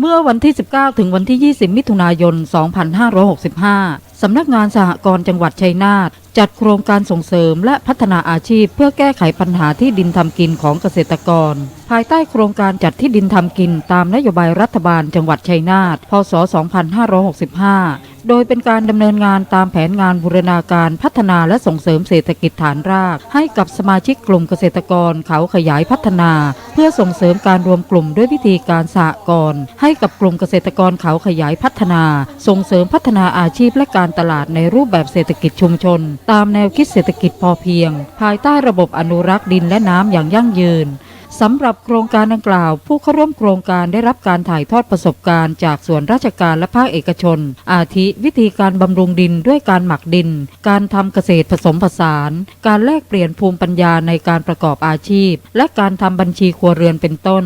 เมื่อวันที่ 19 ถึงวันที่ 20 มิถุนายน 2565 สำนักงานสหกรณ์จังหวัดชัยนาทจัดโครงการส่งเสริมและพัฒนาอาชีพเพื่อแก้ไขปัญหาที่ดินทำกินของเกษตรกร ภายใต้โครงการจัดที่ดินทำกินตามนโยบายรัฐบาลจังหวัดชัยนาท พศ 2565 โดยเป็นการดำเนินงานตามแผนงานบูรณาการพัฒนาและส่งเสริมเศรษฐกิจฐานราก ให้กับสมาชิกกลุ่มเกษตรกรเขาขยายพัฒนา เพื่อส่งเสริมการรวมกลุ่มด้วยวิธีการสหกรณ์ให้กับกลุ่มเกษตรกรเขาขยายพัฒนา ส่งเสริมพัฒนาอาชีพและการตลาดในรูปแบบเศรษฐกิจชุมชน ตามแนวคิดเศรษฐกิจพอเพียง ภายใต้ระบบอนุรักษ์ดินและน้ำอย่างยั่งยืน สำหรับโครงการดังกล่าว ผู้เข้าร่วมโครงการได้รับการถ่ายทอดประสบการณ์จากส่วนราชการและภาคเอกชน อาทิวิธีการบำรุงดินด้วยการหมักดิน การทำเกษตรผสมผสาน การแลกเปลี่ยนภูมิปัญญาในการประกอบอาชีพ และการทำบัญชีครัวเรือนเป็นต้น